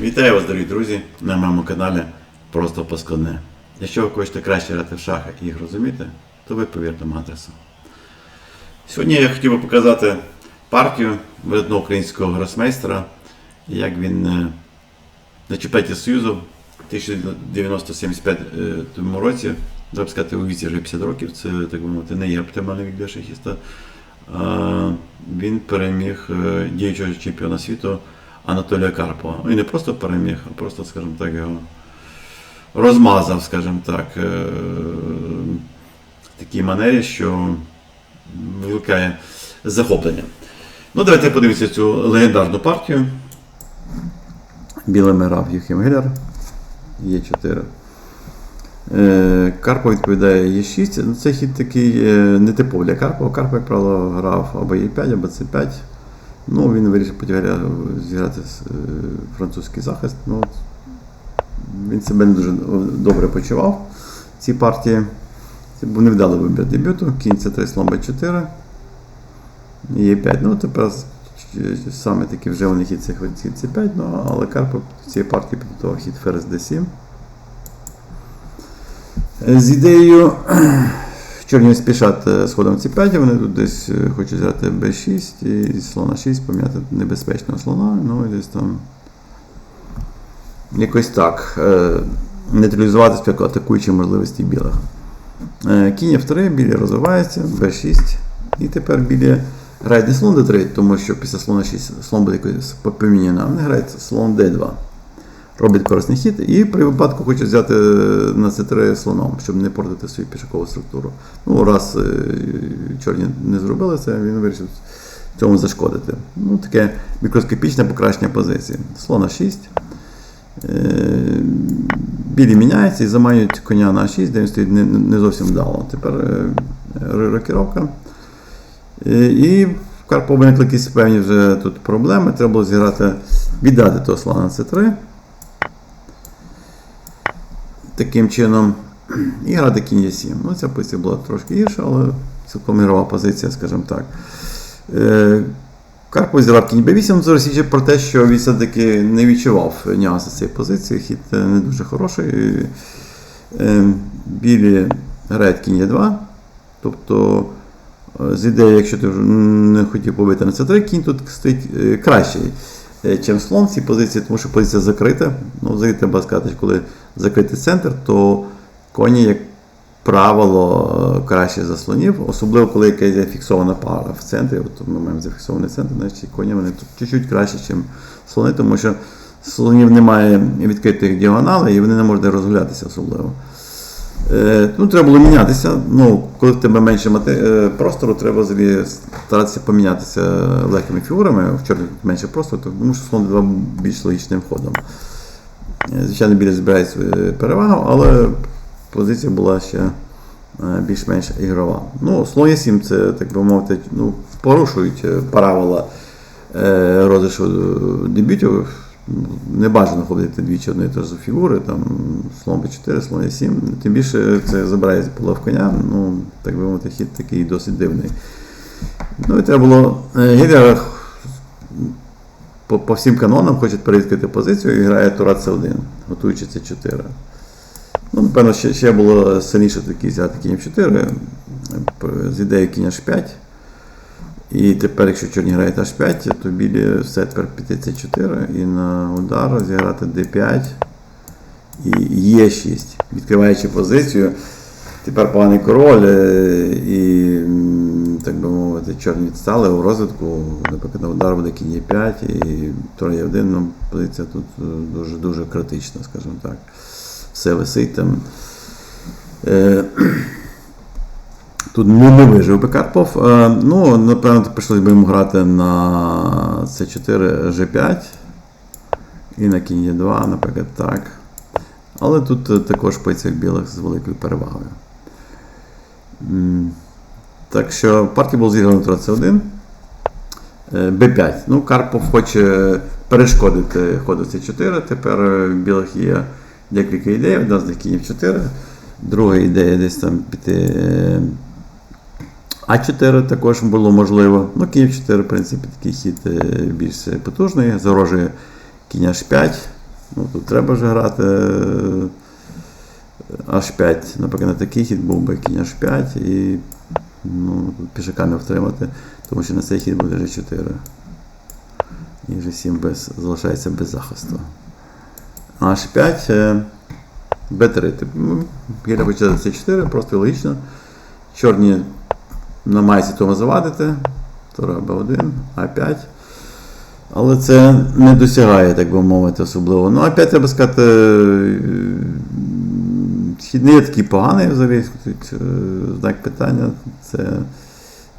Вітаю вас, дорогі друзі, на моєму каналі Просто Поскладне. Якщо ви хочете краще грати в шахи і їх розуміти, то ви повірте мою адресу. Сьогодні я хотів би показати партію видатного українського гросмейстера, як він е, на чемпіонаті Союзу в 1990-75 е, році, треба сказати, у віці вже 50 років, це так мовити, не є оптимальний вік для шахіста. Він переміг е, діючого чемпіона світу Анатолія Карпова. Ну, І не просто переміг, а просто, скажімо так, його розмазав, скажімо так, е, в такій манері, що викликає захоплення. Ну, давайте подивимося цю легендарну партію. Білими грав Євхім Геляр. Є 4. Е, Карпов відповідає Е6. Ну, Це хід такий е, нетиповий для Карпова. Карпов, як правило, грав або Е5, або С5. Ну, він вирішив потім зіграти е, французький захист. Ну, він себе не дуже добре почував в цій партії. Це був невдалий вибір дебюту. Кінь С3, слон Б4. Е5. Ну, тепер саме такий вживаний хід це хід С5, ну, але Карпов в цій партії підготував хід Ферзь Д7. З ідеєю чорні спішать з ходом С5, вони тут десь е, хочуть взяти Б6 і слона 6 поміняти небезпечного слона, ну і десь там якось так. е, Нейтралізувати спеку атакуючі можливості білих. Е, Кінь F3, білі розвивається, Б6. І тепер білі грають не слон D3, тому що після слона 6 слон буде поміняно, а вони грають слон D2 робить корисний хід, і при випадку хоче взяти на c3 слоном, щоб не портити свою пішакову структуру. Ну, раз е, чорні не зробили це, він вирішив цьому зашкодити. Ну, Таке мікроскопічне покращення позиції. Слона 6. Е, Білі міняються і заманюють коня на 6, де він стоїть не, зовсім вдало. Тепер е, рокіровка. Е, І в Карпова виникли якісь певні вже тут проблеми. Треба було зіграти, віддати того слона на c3 таким чином. І грати кінь 7. Ну, ця позиція була трошки гірша, але цілком ігрова позиція, скажімо так. Е, Карпов зіграв кінь Б8, це про те, що він все-таки не відчував нюанси цієї позиції, хід е, не дуже хороший. Е, Білі грають кінь Е2. Тобто, з ідеї, якщо ти не хотів побити на С3, кінь тут стоїть кращий, чим слон в цій позиції, тому що позиція закрита. Ну, взагалі треба сказати, що коли закритий центр, то коні, як правило, е, краще за слонів, особливо коли якась фіксована пара в центрі. От ми маємо зафіксований центр, значить коні вони тут чуть-чуть краще, ніж слони, тому що слонів немає відкритих діагоналей і вони не можуть розгулятися особливо. Е, ну, Треба було мінятися. Ну, Коли в тебе менше е, простору, треба старатися помінятися легкими фігурами, в чорних менше простору, тому що слон два більш логічним ходом. Е, Звичайно, білі збирають свою перевагу, але позиція була ще більш-менш ігрова. Ну, слон є 7 це, так би мовити, ну, порушують правила е, дебютів. Не бажано ходити двічі одної та ж фігури, там слон Б4, слон Е7. Тим більше це забирає полов коня, ну, так би мовити, хід такий досить дивний. Ну і треба було е, по, по всім канонам хоче перевідкрити позицію і грає Тура С1, готуючи С4. Ну, напевно, ще, ще було сильніше такий взяти кінь 4 з ідеєю кінь H5. І тепер, якщо чорні грають H5, то білі все тепер піти С4 і на удар зіграти D5 і Е6, відкриваючи позицію. Тепер поганий король, е, і, так би мовити, чорні стали у розвитку. Наприклад, на удар буде кінь Е5 і Тура Е1, ну, позиція тут дуже-дуже критична, скажімо так. Все висить там. Тут не, не вижив би Карпов. Е, ну, напевно, прийшлося б йому грати на С4 G5 і на кінь Е2, наприклад, так. Але тут е, також позиція білих з великою перевагою. Так що партія була зіграна Тура С1. Е, Б5. Ну, Карпов хоче перешкодити ходу С4. Тепер в білих є декілька ідей, одна з них кінь 4. Друга ідея десь там піти. Е, А4 також було можливо. Ну, кінь 4, в принципі, такий хід е, більш потужний, загрожує кінь H5. Ну, тут треба вже грати е, H5. Наприклад, на такий хід був би кінь H5 і ну, пішака втримати, тому що на цей хід буде G4. І G7 без, залишається без захисту. H5, е, B3. Типу, ну, Гіля почати C4, просто логічно. Чорні намагаються тому завадити. Тура B1, А5. Але це не досягає, так би мовити, особливо. Ну, опять треба сказати, е, хід не є такий поганий взагалі. Е, Знак питання. Це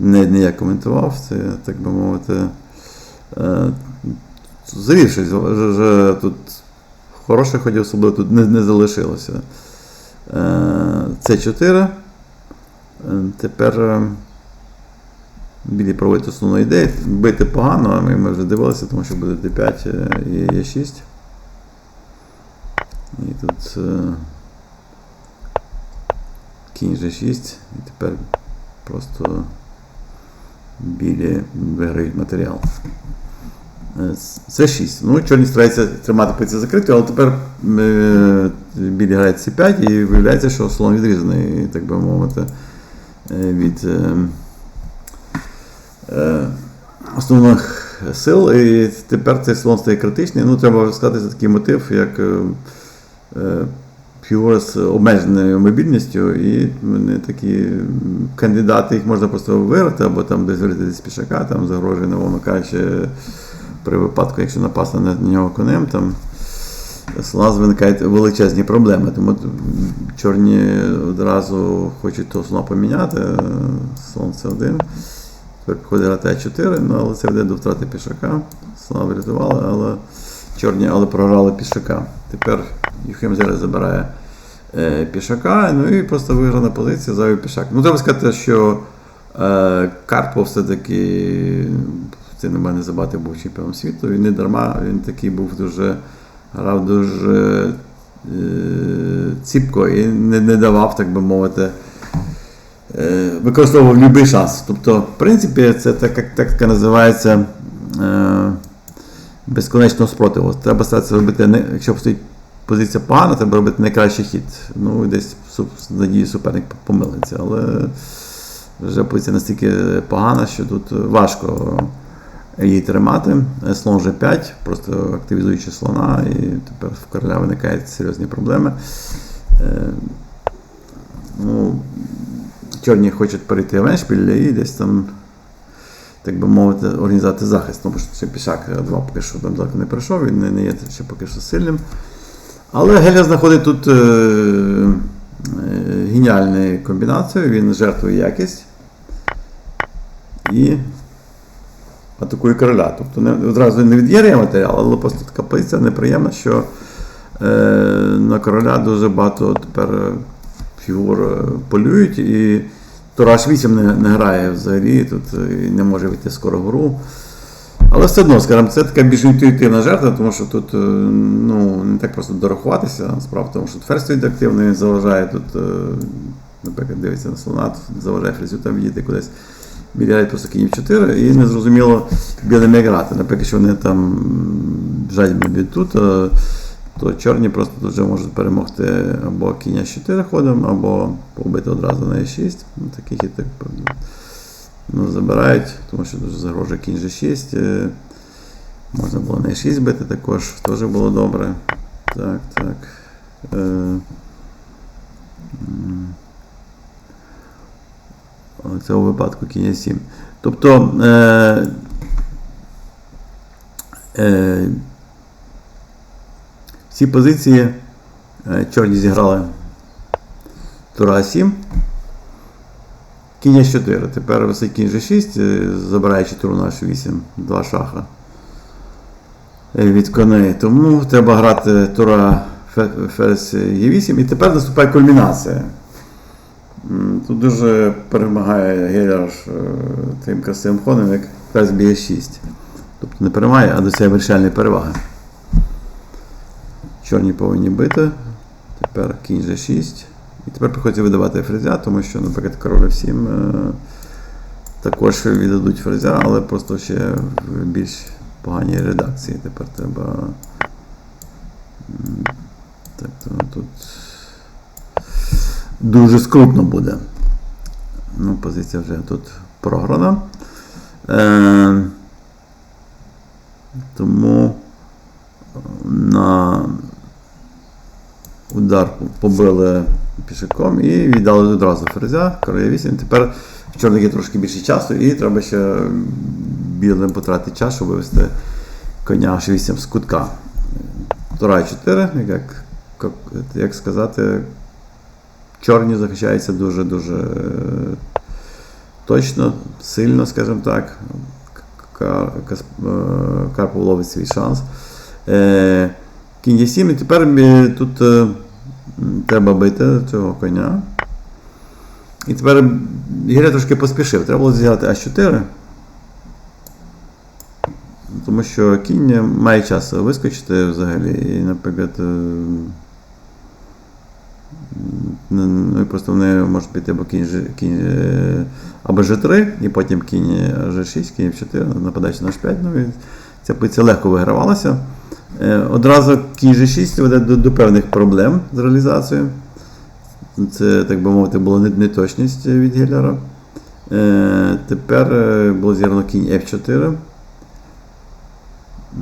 не, не я коментував, це, так би мовити. е, Взагалі щось вже, тут хороших ходів особливо тут не, не залишилося. Це 4. Е, Тепер. Білі проводять основну ідею. Бити погано, ми, ми вже дивилися, тому що буде D5 е, і Е6. І тут е, кінь G6, і тепер просто білі виграють матеріал. Е, Це 6. Ну, чорні стараються тримати позицію закритою, але тепер е, білі грають C5 і виявляється, що слон відрізаний, так би мовити, від. Е, е, основних сил, і тепер цей слон стає критичний. Ну, треба сказати за такий мотив, як е, е, фігура з обмеженою мобільністю, і вони такі кандидати, їх можна просто виграти, або там десь вирити з пішака, там загрожує, навовно кажучи, при випадку, якщо напасти на нього конем, там слона виникають величезні проблеми. Тому чорні одразу хочуть того слона поміняти, е, слон це один. Тепер підходить грати А4, ну, але це веде до втрати пішака. Слава врятували, але чорні, але програли пішака. Тепер Юхим зараз забирає е, пішака, ну і просто виграна позиція, зайвий пішак. Ну, треба сказати, що е, Карпов все-таки, це на мене забати був чемпіоном світу, і не дарма він такий був дуже, грав дуже е, ціпко і не, не давав, так би мовити. Е, використовував будь-який шанс. Тобто, в принципі, це така тактика називається е, безконечного спротиву. Треба старатися робити, якщо стоїть позиція погана, треба робити найкращий хід. Ну, десь надією суперник помилиться. Але вже позиція настільки погана, що тут важко її тримати. Слон вже 5, просто активізуючи слона, і тепер в короля виникають серйозні проблеми. Е, ну, чорні хочуть перейти в Еншпіль і десь там, так би мовити, організувати захист. Тому що ще пішак 2 поки що там далеко не пройшов, він не, є ще поки що сильним. Але Геля знаходить тут е, е, геніальну комбінацію, він жертвує якість і атакує короля. Тобто не, одразу не від'єряє матеріал, але просто така позиція неприємна, що е, на короля дуже багато тепер е, фігур е, полюють, і Тураж 8 не, не грає взагалі, тут е, не може вийти скоро в гру. Але все одно, скажімо, це така більш інтуїтивна жертва, тому що тут е, ну, не так просто дорахуватися. Справа тому, що ферзь стоїть активний, він заважає тут, е, наприклад, дивиться на слона, заважає ферзю там відійти кудись. Біляють просто кінів 4 і незрозуміло білим як грати. Наприклад, якщо вони там жадібно б'ють тут, то чорні просто тут вже можуть перемогти або кіння 4 ходом, або побити одразу на e6. Ну, такий хід так ну, забирають, тому що дуже загрожує кінь G6. Е, Можна було на e6 бити також, теж було добре. Так, так. Е. Це у випадку кінь 7. Тобто е, е, всі позиції е, чорні зіграли Тура 7. Кінь 4. Тепер висить кінь G6, е, забираючи туру на H8, два шаха е, від коней. Тому треба грати тура ферзь Е8. І тепер наступає кульмінація. Тут дуже перемагає Геляр тим красивим ходом, як ферзь Б6. Тобто не перемагає, а досягає вирішальної переваги. Чорні повинні бити. Тепер кінь же 6. І тепер приходиться видавати фрезя, тому що, наприклад, король 7 е, також віддадуть фрезя, але просто ще в більш поганій редакції. Тепер треба. Так, тобто тут дуже скрутно буде. Ну, Позиція вже тут програна. Е, Тому на удар побили пішаком і віддали одразу ферзя, король 8. Тепер в чорних є трошки більше часу, і треба ще білим потратити час, щоб вивести коня H8 з кутка. Тура 4, як, як, сказати, чорні захищаються дуже-дуже е, точно, сильно, скажімо так. Кар- е, Карпов ловить свій шанс. Е, Кінь є 7, і тепер тут треба бити цього коня. І тепер Гіря трошки поспішив. Треба було взяти А4. Тому що кінь має час вискочити взагалі. І, наприклад, е, ну, і просто вони можуть піти або кінь, кінь е, або G3, і потім кінь G6, кінь F4, нападаючи на H5. Ну, і ця позиція легко вигравалася. Е, Одразу кінь G6 веде до, до певних проблем з реалізацією. Це, так би мовити, була неточність від Гіллера. Е, тепер е, було зіграно кінь F4.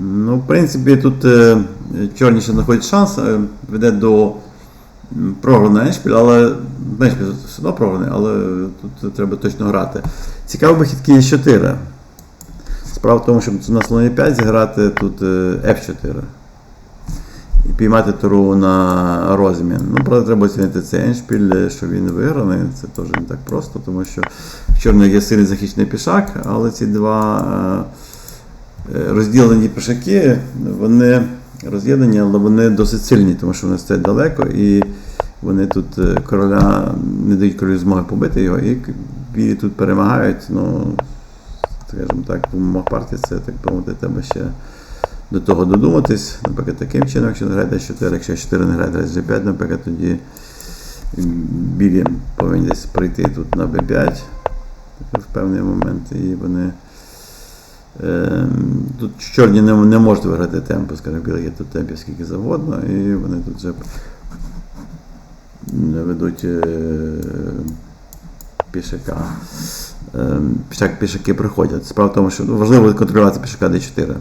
Ну, в принципі, тут чорні ще знаходять шанс, веде до м, програну Еншпіль, але Еншпіль все одно програний, але тут треба точно грати. Цікавий вихід кінь 4. Справа в тому, щоб на слоні 5 зіграти тут е, F4. І піймати туру на розмін. Ну, правда, треба оцінити цей еншпіль, е, що він виграний. Це теж не так просто, тому що в чорних є сильний захисний пішак, але ці два е, розділені пішаки, вони роз'єднані, але вони досить сильні, тому що вони стоять далеко і вони тут короля не дають королю змоги побити його, і білі тут перемагають. Ну, скажімо так, партії це так мовити, треба ще до того додуматись, наприклад, таким чином, якщо граєте 4, якщо 4 не граєте G5, наприклад, тоді білі повинні десь прийти тут на B5 в певний момент, і вони е, тут чорні не, не можуть виграти темпу, скажімо, білі є тут темпів скільки завгодно, і вони тут вже ведуть е, пішака. Е, пішак, пішаки приходять. Справа в тому, що ну, важливо контролювати пішака D4.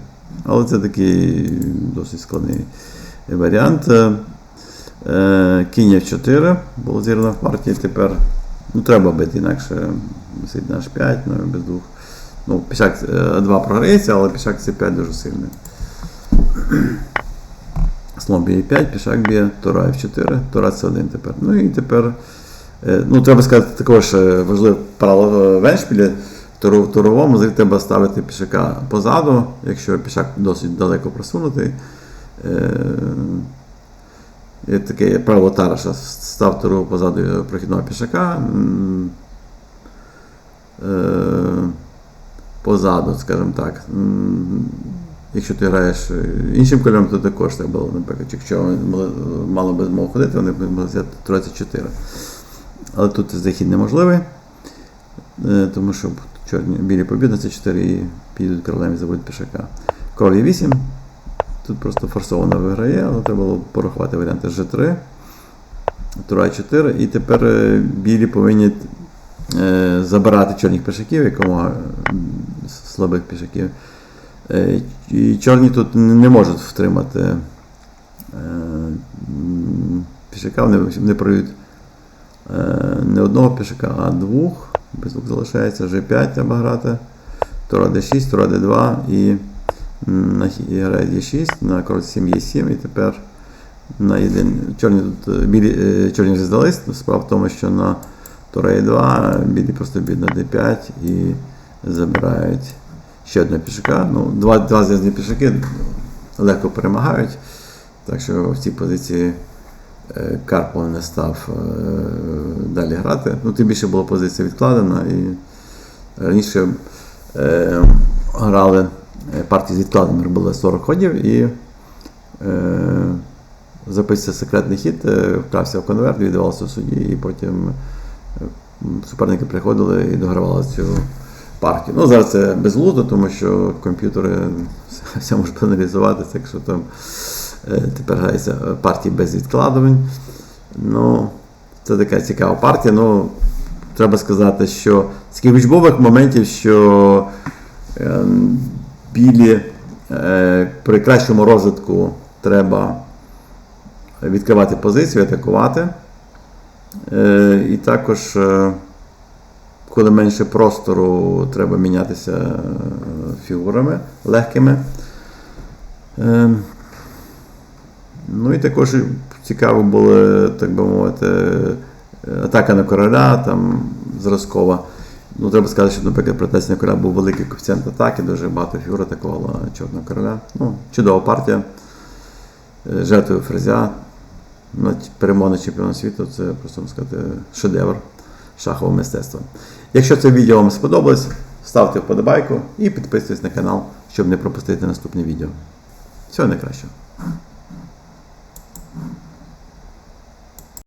Але це такий досить складний варіант. Е, Кінь F4 було зірвано в партії. Тепер ну, треба бити інакше висить на H5, ну без двох. Ну, пішак 2 програється, але пішак C5 дуже сильний. Слон б'є 5, пішак б'є, Тура F4, Тура C1 тепер. Ну і тепер, е, ну треба сказати, також е, важливе правило в туровому завжди треба ставити пішака позаду, якщо пішак досить далеко просунутий. Е, Є таке правило Тараша, став туру позаду прохідного пішака. е, Позаду, скажімо так. Якщо ти граєш іншим кольором, то також так було, наприклад, якщо вони мали- би змогу ходити, вони б могли взяти 34. Але тут захід неможливий, е, тому що чорні білі побіди на С4 і підуть королем і забудуть пішака. Король є 8. Тут просто форсовано виграє, але треба було порахувати варіанти G3, Тура 4. І тепер е, білі повинні е, забирати чорних пішаків, якомога слабих пішаків. І чорні тут не можуть втримати пішака, вони не проють не одного пішака, а двох. Без залишається G5 треба грати. Тура D6, Тура D2 і на грає D6, на король 7 Е7 і тепер на один. Чорні тут е, білі, е, чорні вже здались. Справа в тому, що на Тура E2 білі просто б'ють на D5 і забирають ще одного пішака. Ну, два, два зв'язні пішаки легко перемагають. Так що в цій позиції е, Карпов не став е, далі грати. Ну, тим більше була позиція відкладена і раніше е, грали е, партії з відкладеними робили 40 ходів і е, записався секретний хід, е, вкрався в конверт, віддавався судді, і потім суперники приходили і догравали цю партію. Ну, зараз це безглуздо, тому що комп'ютери все- можуть аналізувати, так що там тепер грається партії без відкладувань. Ну, Це така цікава партія. Ну, треба сказати, що з таких моментів, що е, білі е, при кращому розвитку треба відкривати позицію, атакувати. Е, і також, е, коли менше простору, треба мінятися е, фігурами легкими. Е, Ну і також цікаво було, так би мовити, атака на короля, там зразкова. Ну, треба сказати, що, наприклад, при тесті на короля був великий коефіцієнт атаки, дуже багато фігур атакувало чорного короля. Ну, чудова партія. Е, Жертвою фрезя. На перемога на чемпіона світу це просто сказати шедевр шахового мистецтва. Якщо це відео вам сподобалось, ставте вподобайку і підписуйтесь на канал, щоб не пропустити наступне відео. Всього найкращого.